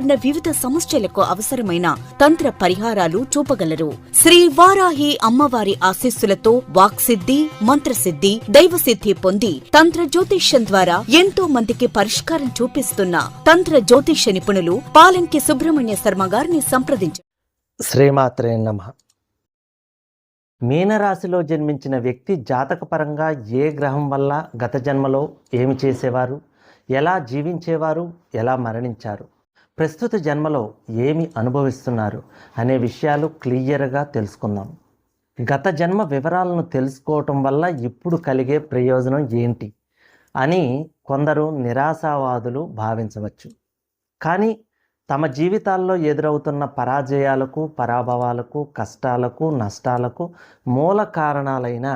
వివిధ సమస్యలకు అవసరమైన తంత్ర పరిహారాలు చూపగలరు. శ్రీ వారాహి అమ్మవారి ఆశీస్సులతో వాక్సిద్ధి మంత్రసిద్ధి దైవసిద్ధి పొంది తంత్ర జ్యోతిష్యం ద్వారా ఎంతో మందికి పరిష్కారం చూపిస్తున్న తంత్ర జ్యోతిష్య నిపుణులు పాలంకి సుబ్రహ్మణ్య శర్మ గారిని సంప్రదించారు శ్రీమాత్రే నమ. మీనరాశిలో జన్మించిన వ్యక్తి జాతకపరంగా ఏ గ్రహం వల్ల గత జన్మలో ఏమి చేసేవారు? ఎలా జీవించేవారు? ఎలా మరణించారు? ప్రస్తుత జన్మలో ఏమి అనుభవిస్తున్నారు అనే విషయాలు క్లియర్గా తెలుసుకుందాం. గత జన్మ వివరాలను తెలుసుకోవటం వల్ల ఇప్పుడు కలిగే ప్రయోజనం ఏంటి అని కొందరు నిరాశావాదులు భావించవచ్చు. కానీ తమ జీవితాల్లో ఎదురవుతున్న పరాజయాలకు పరాభవాలకు కష్టాలకు నష్టాలకు మూల కారణాలైన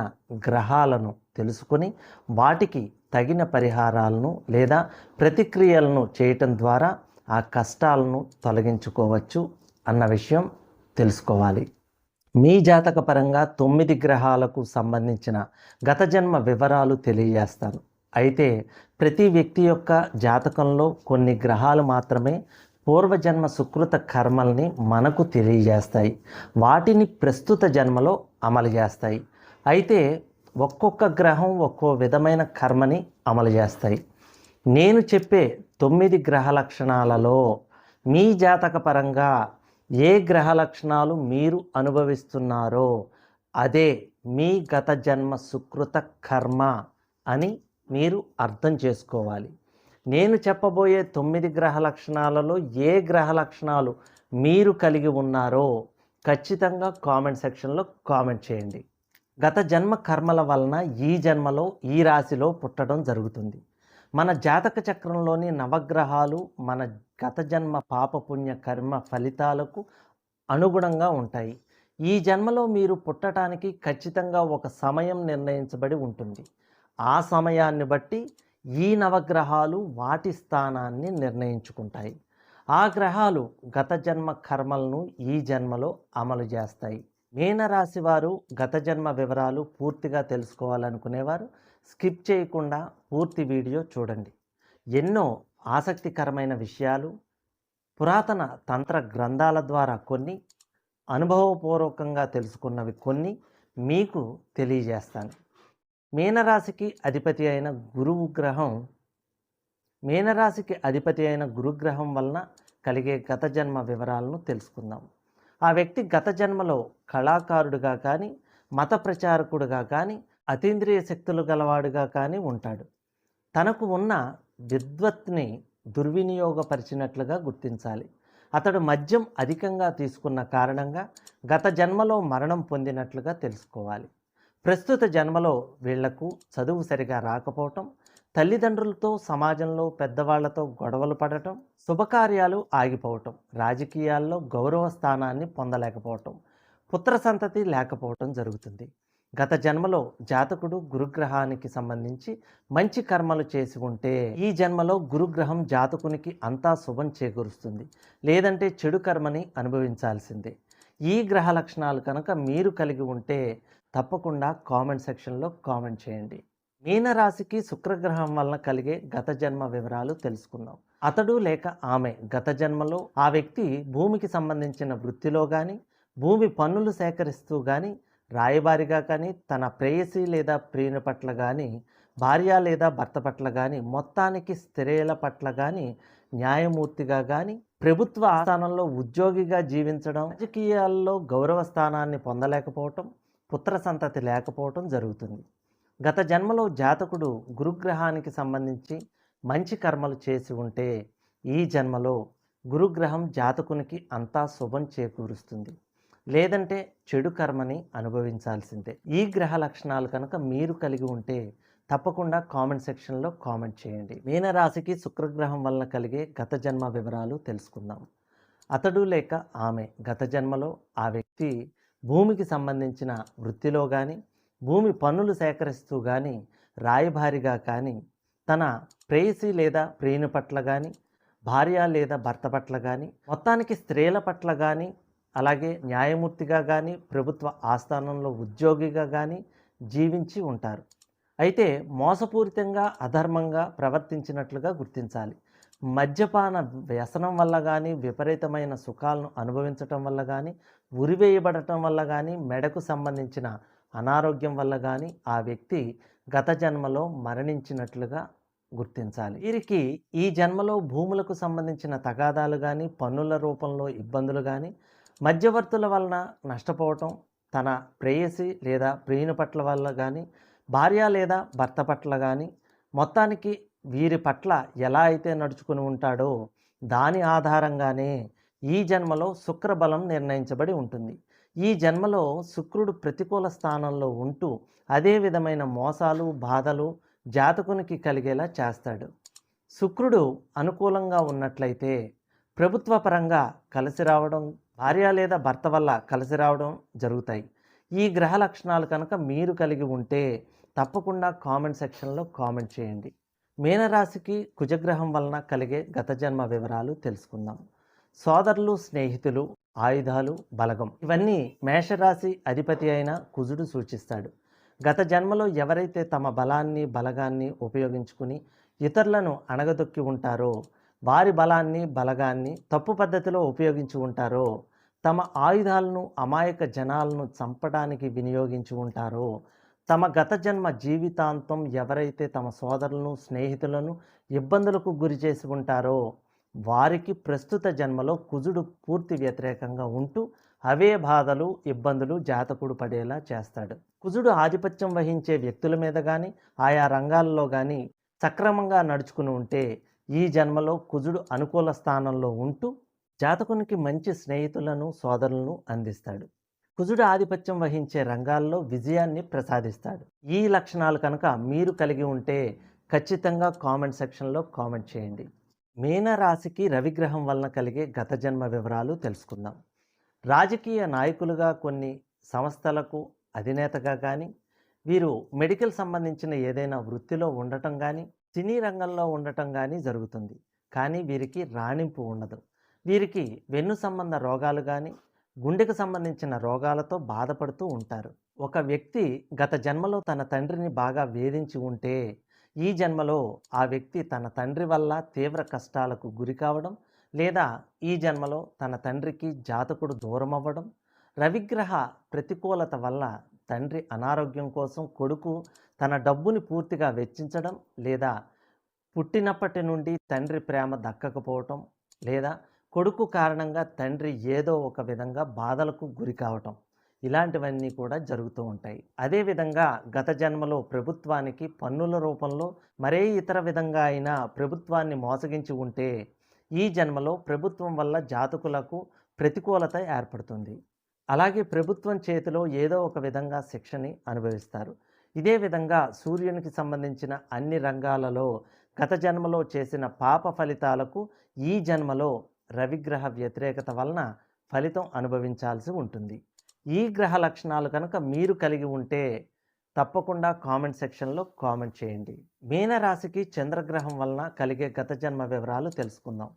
గ్రహాలను తెలుసుకుని వాటికి తగిన పరిహారాలను లేదా ప్రతిక్రియలను చేయటం ద్వారా ఆ కష్టాలను తొలగించుకోవచ్చు అన్న విషయం తెలుసుకోవాలి. మీ జాతక పరంగా తొమ్మిది గ్రహాలకు సంబంధించిన గత జన్మ వివరాలు తెలియజేస్తాను. అయితే ప్రతి వ్యక్తి యొక్క జాతకంలో కొన్ని గ్రహాలు మాత్రమే పూర్వజన్మ సుకృత కర్మల్ని మనకు తెలియజేస్తాయి. వాటిని ప్రస్తుత జన్మలో అమలు చేస్తాయి. అయితే ఒక్కొక్క గ్రహం ఒక్కో విధమైన కర్మని అమలు చేస్తాయి. నేను చెప్పే తొమ్మిది గ్రహ లక్షణాలలో మీ జాతక పరంగా ఏ గ్రహ లక్షణాలు మీరు అనుభవిస్తున్నారో అదే మీ గత జన్మ సుకృత కర్మ అని మీరు అర్థం చేసుకోవాలి. నేను చెప్పబోయే తొమ్మిది గ్రహ లక్షణాలలో ఏ గ్రహ లక్షణాలు మీరు కలిగి ఉన్నారో ఖచ్చితంగా కామెంట్ సెక్షన్లో కామెంట్ చేయండి. గత జన్మ కర్మల వలన ఈ జన్మలో ఈ రాశిలో పుట్టడం జరుగుతుంది. మన జాతక చక్రంలోని నవగ్రహాలు మన గత జన్మ పాపపుణ్య కర్మ ఫలితాలకు అనుగుణంగా ఉంటాయి. ఈ జన్మలో మీరు పుట్టడానికి ఖచ్చితంగా ఒక సమయం నిర్ణయించబడి ఉంటుంది. ఆ సమయాన్ని బట్టి ఈ నవగ్రహాలు వాటి స్థానాన్ని నిర్ణయించుకుంటాయి. ఆ గ్రహాలు గత జన్మ కర్మలను ఈ జన్మలో అమలు చేస్తాయి. మీనరాశి వారు గత జన్మ వివరాలు పూర్తిగా తెలుసుకోవాలనుకునేవారు. స్కిప్ చేయకుండా పూర్తి వీడియో చూడండి. ఎన్నో ఆసక్తికరమైన విషయాలు పురాతన తంత్ర గ్రంథాల ద్వారా కొన్ని అనుభవపూర్వకంగా తెలుసుకున్నవి కొన్ని మీకు తెలియజేస్తాను. మీనరాశికి అధిపతి అయిన గురువు గ్రహం మీనరాశికి అధిపతి అయిన గురుగ్రహం వలన కలిగే గత జన్మ వివరాలను తెలుసుకుందాం. ఆ వ్యక్తి గత జన్మలో కళాకారుడుగా కానీ మత ప్రచారకుడుగా కానీ అతీంద్రియ శక్తులు గలవాడుగా కానీ ఉంటాడు. తనకు ఉన్న విద్వత్ని దుర్వినియోగపరిచినట్లుగా గుర్తించాలి. అతడు మద్యం అధికంగా తీసుకున్న కారణంగా గత జన్మలో మరణం పొందినట్లుగా తెలుసుకోవాలి. ప్రస్తుత జన్మలో వీళ్ళకు చదువు సరిగా రాకపోవటం తల్లిదండ్రులతో సమాజంలో పెద్దవాళ్ళతో గొడవలు పడటం శుభకార్యాలు ఆగిపోవటం రాజకీయాల్లో గౌరవ స్థానాన్ని పొందలేకపోవటం పుత్ర సంతతి లేకపోవటం జరుగుతుంది. గత జన్మలో జాతకుడు గురుగ్రహానికి సంబంధించి మంచి కర్మలు చేసి ఉంటే ఈ జన్మలో గురుగ్రహం జాతకునికి అంతా శుభం చేకూరుస్తుంది. లేదంటే చెడు కర్మని అనుభవించాల్సిందే. ఈ గ్రహ లక్షణాలు కనుక మీరు కలిగి ఉంటే తప్పకుండా కామెంట్ సెక్షన్లో కామెంట్ చేయండి. మీనరాశికి శుక్రగ్రహం వలన కలిగే గత జన్మ వివరాలు తెలుసుకుందాం. అతడు లేక ఆమె గత జన్మలో ఆ వ్యక్తి భూమికి సంబంధించిన వృత్తిలో కానీ భూమి పన్నులు సేకరిస్తూ కానీ రాయబారిగా కానీ తన ప్రేయసి లేదా ప్రియుని పట్ల కానీ భార్య లేదా భర్త పట్ల కానీ మొత్తానికి స్త్రీల పట్ల కానీ న్యాయమూర్తిగా కానీ ప్రభుత్వ స్థానంలో ఉద్యోగిగా జీవించడం రాజకీయాల్లో గౌరవ స్థానాన్ని పొందలేకపోవటం పుత్ర సంతతి లేకపోవటం జరుగుతుంది. గత జన్మలో జాతకుడు గురుగ్రహానికి సంబంధించి మంచి కర్మలు చేసి ఉంటే ఈ జన్మలో గురుగ్రహం జాతకునికి అంతా శుభం చేకూరుస్తుంది. లేదంటే చెడు కర్మని అనుభవించాల్సిందే. ఈ గ్రహ లక్షణాలు కనుక మీరు కలిగి ఉంటే తప్పకుండా కామెంట్ సెక్షన్లో కామెంట్ చేయండి. మీనరాశికి శుక్రగ్రహం వలన కలిగే గత జన్మ వివరాలు తెలుసుకుందాం. అతడు లేక ఆమె గత జన్మలో ఆ వ్యక్తి భూమికి సంబంధించిన వృత్తిలో కానీ భూమి పన్నులు సేకరిస్తూ కానీ రాయభారిగా కానీ తన ప్రేయసి లేదా ప్రియుని పట్ల కానీ భార్య లేదా భర్త పట్ల కానీ మొత్తానికి స్త్రీల పట్ల కానీ అలాగే న్యాయమూర్తిగా కానీ ప్రభుత్వ ఆస్థానంలో ఉద్యోగిగా కానీ జీవించి ఉంటారు. అయితే మోసపూరితంగా అధర్మంగా ప్రవర్తించినట్లుగా గుర్తించాలి. మద్యపాన వ్యసనం వల్ల కానీ విపరీతమైన సుఖాలను అనుభవించటం వల్ల కానీ ఉరివేయబడటం వల్ల కానీ మెడకు సంబంధించిన అనారోగ్యం వల్ల కానీ ఆ వ్యక్తి గత జన్మలో మరణించినట్లుగా గుర్తించాలి. వీరికి ఈ జన్మలో భూములకు సంబంధించిన తగాదాలు కానీ పన్నుల రూపంలో ఇబ్బందులు కానీ మధ్యవర్తుల వలన నష్టపోవటం తన ప్రేయసి లేదా ప్రియుని పట్ల వల్ల కానీ భార్య లేదా భర్త పట్ల కానీ మొత్తానికి వీరి పట్ల ఎలా అయితే నడుచుకుని ఉంటాడో దాని ఆధారంగానే ఈ జన్మలో శుక్రబలం నిర్ణయించబడి ఉంటుంది. ఈ జన్మలో శుక్రుడు ప్రతికూల స్థానంలో ఉంటూ అదే విధమైన మోసాలు బాధలు జాతకునికి కలిగేలా చేస్తాడు. శుక్రుడు అనుకూలంగా ఉన్నట్లయితే ప్రభుత్వ పరంగా కలిసి రావడం భార్య లేదా భర్త వల్ల కలిసి రావడం జరుగుతాయి. ఈ గ్రహ లక్షణాలు కనుక మీరు కలిగి ఉంటే తప్పకుండా కామెంట్ సెక్షన్లో కామెంట్ చేయండి. మీనరాశికి కుజగ్రహం వలన కలిగే గత జన్మ వివరాలు తెలుసుకుందాం. సోదరులు స్నేహితులు ఆయుధాలు బలగం ఇవన్నీ మేషరాశి అధిపతి అయిన కుజుడు సూచిస్తాడు. గత జన్మలో ఎవరైతే తమ బలాన్ని బలగాన్ని ఉపయోగించుకుని ఇతరులను అణగదొక్కి ఉంటారో వారి బలాన్ని బలగాన్ని తప్పు పద్ధతిలో ఉపయోగించి ఉంటారో తమ ఆయుధాలను అమాయక జనాలను చంపడానికి వినియోగించి ఉంటారో తమ గత జన్మ జీవితాంతం ఎవరైతే తమ సోదరులను స్నేహితులను ఇబ్బందులకు గురి చేసి ఉంటారో వారికి ప్రస్తుత జన్మలో కుజుడు పూర్తి వ్యతిరేకంగా ఉంటూ అవే బాధలు ఇబ్బందులు జాతకుడు పడేలా చేస్తాడు. కుజుడు ఆధిపత్యం వహించే వ్యక్తుల మీద కానీ ఆయా రంగాల్లో కానీ సక్రమంగా నడుచుకుని ఉంటే ఈ జన్మలో కుజుడు అనుకూల స్థానంలో ఉంటూ జాతకునికి మంచి స్నేహితులను సోదరులను అందిస్తాడు. కుజుడు ఆధిపత్యం వహించే రంగాల్లో విజయాన్ని ప్రసాదిస్తాడు. ఈ లక్షణాలు కనుక మీరు కలిగి ఉంటే ఖచ్చితంగా కామెంట్ సెక్షన్లో కామెంట్ చేయండి. మీనరాశికి రవిగ్రహం వలన కలిగే గత జన్మ వివరాలు తెలుసుకుందాం. రాజకీయ నాయకులుగా కొన్ని సంస్థలకు అధినేతగా కానీ వీరు మెడికల్ సంబంధించిన ఏదైనా వృత్తిలో ఉండటం కానీ సినీ రంగంలో ఉండటం కానీ జరుగుతుంది. కానీ వీరికి రాణింపు ఉండదు. వీరికి వెన్ను సంబంధ రోగాలు కానీ గుండెకు సంబంధించిన రోగాలతో బాధపడుతూ ఉంటారు. ఒక వ్యక్తి గత జన్మలో తన తండ్రిని బాగా వేధించి ఉంటే ఈ జన్మలో ఆ వ్యక్తి తన తండ్రి వల్ల తీవ్ర కష్టాలకు గురి కావడం లేదా ఈ జన్మలో తన తండ్రికి జాతకుడు దూరం అవ్వడం రవిగ్రహ ప్రతికూలత వల్ల తండ్రి అనారోగ్యం కోసం కొడుకు తన డబ్బుని పూర్తిగా వెచ్చించడం లేదా పుట్టినప్పటి నుండి తండ్రి ప్రేమ దక్కకపోవటం లేదా కొడుకు కారణంగా తండ్రి ఏదో ఒక విధంగా బాధలకు గురి కావటం ఇలాంటివన్నీ కూడా జరుగుతూ ఉంటాయి. అదేవిధంగా గత జన్మలో ప్రభుత్వానికి పన్నుల రూపంలో మరే ఇతర విధంగా అయినా ప్రభుత్వాన్ని మోసగించి ఉంటే ఈ జన్మలో ప్రభుత్వం వల్ల జాతకులకు ప్రతికూలత ఏర్పడుతుంది. అలాగే ప్రభుత్వం చేతిలో ఏదో ఒక విధంగా శిక్షని అనుభవిస్తారు. ఇదే విధంగా సూర్యునికి సంబంధించిన అన్ని రంగాలలో గత జన్మలో చేసిన పాప ఫలితాలకు ఈ జన్మలో రవిగ్రహ వ్యతిరేకత వలన ఫలితం అనుభవించాల్సి ఉంటుంది. ఈ గ్రహ లక్షణాలు కనుక మీరు కలిగి ఉంటే తప్పకుండా కామెంట్ సెక్షన్లో కామెంట్ చేయండి. మీనరాశికి చంద్రగ్రహం వలన కలిగే గత జన్మ వివరాలు తెలుసుకుందాం.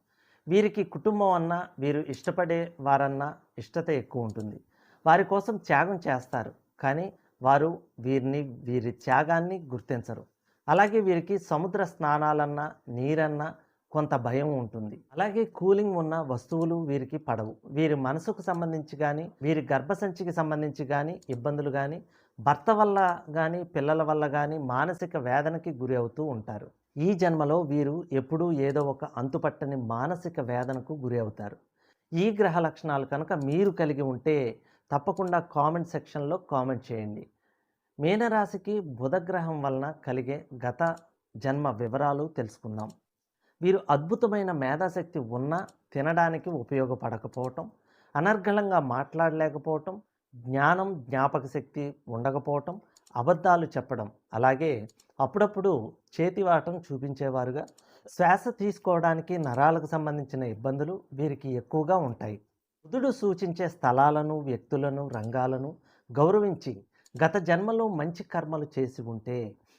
వీరికి కుటుంబం అన్నా వీరు ఇష్టపడే వారన్నా ఇష్టత ఎక్కువ ఉంటుంది. వారి కోసం త్యాగం చేస్తారు కానీ వారు వీరిని వీరి త్యాగాన్ని గుర్తించరు. అలాగే వీరికి సముద్ర స్నానాలన్నా నీరన్నా కొంత భయం ఉంటుంది. అలాగే కూలింగ్ ఉన్న వస్తువులు వీరికి పడవు. వీరి మనసుకు సంబంధించి కానీ వీరి గర్భసంచికి సంబంధించి కానీ ఇబ్బందులు కానీ భర్త వల్ల కానీ పిల్లల వల్ల కానీ మానసిక వేదనకి గురి అవుతూ ఉంటారు. ఈ జన్మలో వీరు ఎప్పుడూ ఏదో ఒక అంతుపట్టని మానసిక వేదనకు గురి అవుతారు. ఈ గ్రహ లక్షణాలు కనుక మీరు కలిగి ఉంటే తప్పకుండా కామెంట్ సెక్షన్లో కామెంట్ చేయండి. మీనరాశికి బుధగ్రహం వలన కలిగే గత జన్మ వివరాలు తెలుసుకుందాం. వీరు అద్భుతమైన మేధాశక్తి ఉన్నా తినడానికి ఉపయోగపడకపోవటం అనర్గళంగా మాట్లాడలేకపోవటం జ్ఞానం జ్ఞాపక శక్తి ఉండకపోవటం అబద్ధాలు చెప్పడం. అలాగే అప్పుడప్పుడు చేతివాటం చూపించేవారుగా. శ్వాస తీసుకోవడానికి నరాలకు సంబంధించిన ఇబ్బందులు వీరికి ఎక్కువగా ఉంటాయి. బుధుడు సూచించే స్థలాలను వ్యక్తులను రంగాలను గౌరవించి గత జన్మలో మంచి కర్మలు చేసి ఉంటే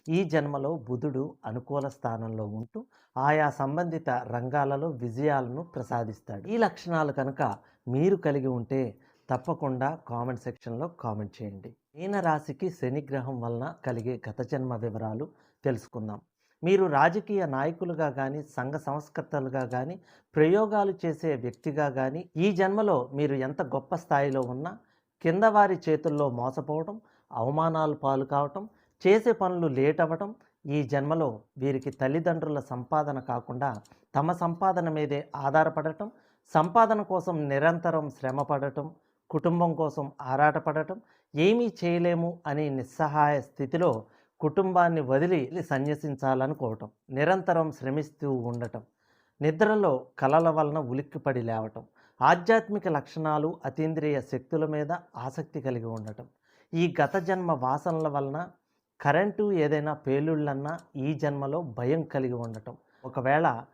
ఈ జన్మలో బుధుడు అనుకూల స్థానంలో ఉంటూ ఆయా సంబంధిత రంగాలలో విజయాలను ప్రసాదిస్తాడు. ఈ లక్షణాలు కనుక మీరు కలిగి ఉంటే తప్పకుండా కామెంట్ సెక్షన్లో కామెంట్ చేయండి. మీనరాశికి రాశికి వలన కలిగే గత జన్మ వివరాలు తెలుసుకుందాం. మీరు రాజకీయ నాయకులుగా కానీ సంఘ సంస్కర్తలుగా కానీ ప్రయోగాలు చేసే వ్యక్తిగా కానీ ఈ జన్మలో మీరు ఎంత గొప్ప స్థాయిలో ఉన్నా కింద వారి చేతుల్లో మోసపోవడం అవమానాలు పాలు కావటం చేసే పనులు లేట్ అవ్వటం ఈ జన్మలో వీరికి తల్లిదండ్రుల సంపాదన కాకుండా తమ సంపాదన మీదే ఆధారపడటం సంపాదన కోసం నిరంతరం శ్రమపడటం కుటుంబం కోసం ఆరాటపడటం ఏమీ చేయలేము అని నిస్సహాయ స్థితిలో కుటుంబాన్ని వదిలి సన్యసించాలనుకోవటం నిరంతరం శ్రమిస్తూ ఉండటం నిద్రలో కలల వలన ఉలిక్కిపడి లేవటం ఆధ్యాత్మిక లక్షణాలు అతీంద్రియ శక్తుల మీద ఆసక్తి కలిగి ఉండటం ఈ గత జన్మ వాసనల వలన కరెంటు ఏదైనా పేలుళ్ళన్నా ఈ జన్మలో భయం కలిగి ఉండటం. ఒకవేళ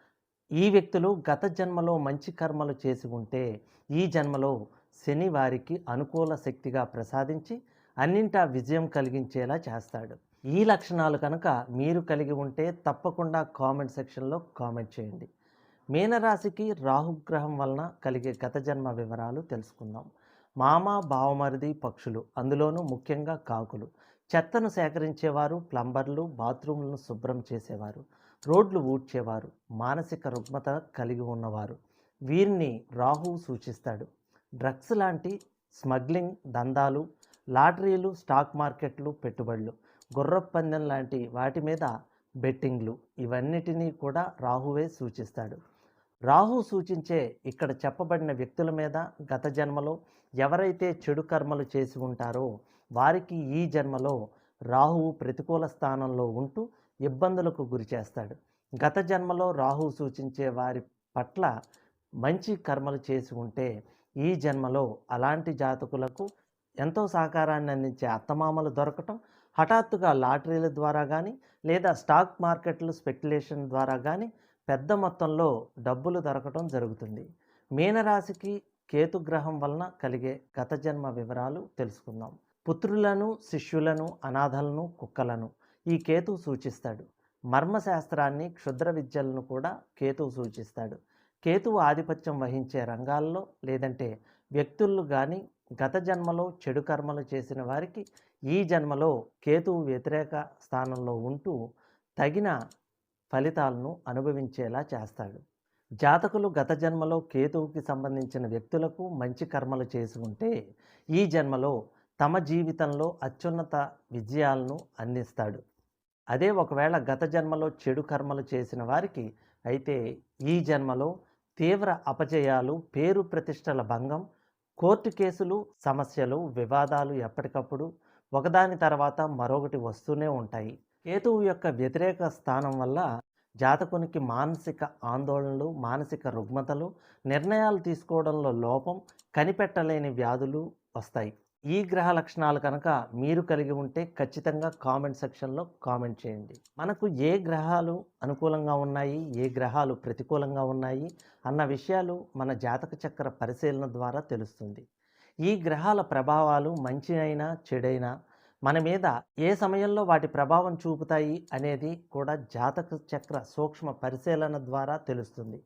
ఈ వ్యక్తులు గత జన్మలో మంచి కర్మలు చేసి ఉంటే ఈ జన్మలో శని వారికి అనుకూల శక్తిగా ప్రసాదించి అన్నింటా విజయం కలిగించేలా చేస్తాడు. ఈ లక్షణాలు కనుక మీరు కలిగి ఉంటే తప్పకుండా కామెంట్ సెక్షన్లో కామెంట్ చేయండి. మీనరాశికి రాహుగ్రహం వలన కలిగే గత జన్మ వివరాలు తెలుసుకుందాం. మామ బావమరిది పక్షులు అందులోనూ ముఖ్యంగా కాకులు. చెత్తను సేకరించేవారు ప్లంబర్లు బాత్రూంలను శుభ్రం చేసేవారు రోడ్లు ఊడ్చేవారు మానసిక రుగ్మత కలిగి ఉన్నవారు. వీరిని రాహువు సూచిస్తాడు. డ్రగ్స్ లాంటి స్మగ్లింగ్ దందాలు లాటరీలు స్టాక్ మార్కెట్లు పెట్టుబడులు గుర్రపందెం లాంటి వాటి మీద బెట్టింగ్లు ఇవన్నిటినీ కూడా రాహువే సూచిస్తాడు. రాహు సూచించే ఇక్కడ చెప్పబడిన వ్యక్తుల మీద గత జన్మలో ఎవరైతే చెడు కర్మలు చేసి ఉంటారో వారికి ఈ జన్మలో రాహువు ప్రతికూల స్థానంలో ఉంటూ ఇబ్బందులకు గురి చేస్తాడు. గత జన్మలో రాహు సూచించే వారి పట్ల మంచి కర్మలు చేసి ఉంటే ఈ జన్మలో అలాంటి జాతకులకు ఎంతో సహకారాన్ని అందించే అత్తమామలు దొరకటం హఠాత్తుగా లాటరీల ద్వారా కానీ లేదా స్టాక్ మార్కెట్లు స్పెక్యులేషన్ ద్వారా కానీ పెద్ద మొత్తంలో డబ్బులు దొరకటం జరుగుతుంది. మీనరాశికి కేతుగ్రహం వలన కలిగే గత జన్మ వివరాలు తెలుసుకుందాం. పుత్రులను శిష్యులను అనాథలను కుక్కలను ఈ కేతువు సూచిస్తాడు. మర్మశాస్త్రాన్ని క్షుద్ర విద్యలను కూడా కేతువు సూచిస్తాడు. కేతువు ఆధిపత్యం వహించే రంగాల్లో లేదంటే వ్యక్తులు కానీ గత జన్మలో చెడు కర్మలు చేసిన వారికి ఈ జన్మలో కేతువు వ్యతిరేక స్థానంలో ఉంటూ తగిన ఫలితాలను అనుభవించేలా చేస్తాడు. జాతకులు గత జన్మలో కేతువుకి సంబంధించిన వ్యక్తులకు మంచి కర్మలు చేసి ఉంటే ఈ జన్మలో తమ జీవితంలో అత్యున్నత విజయాలను అందిస్తాడు. అదే ఒకవేళ గత జన్మలో చెడు కర్మలు చేసిన వారికి అయితే ఈ జన్మలో తీవ్ర అపజయాలు పేరు ప్రతిష్టల భంగం కోర్టు కేసులు సమస్యలు వివాదాలు ఎప్పటికప్పుడు ఒకదాని తర్వాత మరొకటి వస్తూనే ఉంటాయి. కేతువు యొక్క వ్యతిరేక స్థానం వల్ల జాతకునికి మానసిక ఆందోళనలు మానసిక రుగ్మతలు నిర్ణయాలు తీసుకోవడంలో లోపం కనిపెట్టలేని వ్యాధులు వస్తాయి. ఈ గ్రహ లక్షణాలు కనుక మీరు కలిగి ఉంటే ఖచ్చితంగా కామెంట్ సెక్షన్లో కామెంట్ చేయండి. మనకు ఏ గ్రహాలు అనుకూలంగా ఉన్నాయి ఏ గ్రహాలు ప్రతికూలంగా ఉన్నాయి అన్న విషయాలు మన జాతక చక్ర పరిశీలన ద్వారా తెలుస్తుంది. ఈ గ్రహాల ప్రభావాలు మంచి అయినా చెడైనా మన మీద ఏ సమయంలో వాటి ప్రభావం చూపుతాయి అనేది కూడా జాతక చక్ర సూక్ష్మ పరిశీలన ద్వారా తెలుస్తుంది.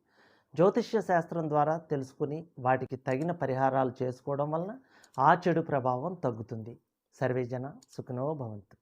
జ్యోతిష్య శాస్త్రం ద్వారా తెలుసుకుని వాటికి తగిన పరిహారాలు చేసుకోవడం వలన ఆ చెడు ప్రభావం తగ్గుతుంది. సర్వేజన సుఖనో భవంతు.